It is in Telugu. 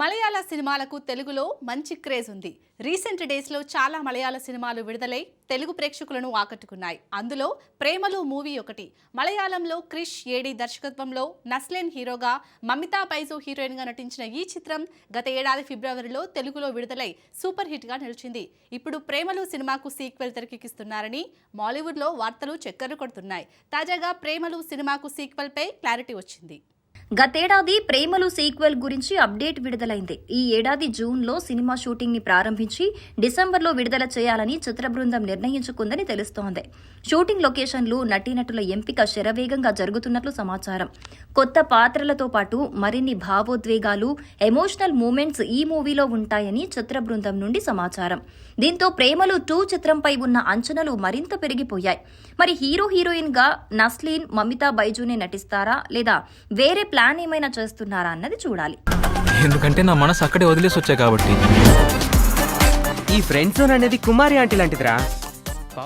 మలయాళ సినిమాలకు తెలుగులో మంచి క్రేజ్ ఉంది. రీసెంట్ డేస్లో చాలా మలయాళ సినిమాలు విడుదలై తెలుగు ప్రేక్షకులను ఆకట్టుకున్నాయి. అందులో ప్రేమలు మూవీ ఒకటి. మలయాళంలో క్రిష్ ఏడి దర్శకత్వంలో నస్లెన్ హీరోగా మమితా బైజో హీరోయిన్గా నటించిన ఈ చిత్రం గత ఏడాది ఫిబ్రవరిలో తెలుగులో విడుదలై సూపర్ హిట్గా నిలిచింది. ఇప్పుడు ప్రేమలు సినిమాకు సీక్వెల్ తెరకెక్కిస్తున్నారని మాలీవుడ్లో వార్తలు చక్కర్లు కొడుతున్నాయి. తాజాగా ప్రేమలు సినిమాకు సీక్వెల్పై క్లారిటీ వచ్చింది. గతేడాది ప్రేమలు సీక్వెల్ గురించి అప్డేట్ విడుదలైంది. ఈ ఏడాది జూన్లో సినిమా షూటింగ్ని ప్రారంభించి డిసెంబర్లో విడుదల చేయాలని చిత్ర బృందం నిర్ణయించుకుందని తెలుస్తోంది. షూటింగ్ లొకేషన్లు నటీనటుల ఎంపిక శరవేగంగా జరుగుతున్నట్లు సమాచారం. కొత్త పాత్రలతో పాటు మరిన్ని భావోద్వేగాలు ఎమోషనల్ మూమెంట్స్ ఈ మూవీలో ఉంటాయని చిత్ర బృందం నుండి సమాచారం. దీంతో ప్రేమలు టూ చిత్రంపై ఉన్న అంచనాలు మరింత పెరిగిపోయాయి. మరి హీరో హీరోయిన్గా నస్లీన్ మమితా బైజూనే నటిస్తారా లేదా వేరే ప్లాన్ ఏమైనా చేస్తున్నారా అన్నది చూడాలి. ఎందుకంటే నా మనసు అక్కడే వదిలేసి వచ్చా కాబట్టి. ఈ ఫ్రెండ్ జోన్ అనేది కుమారి ఆంటీ లాంటిదిరా.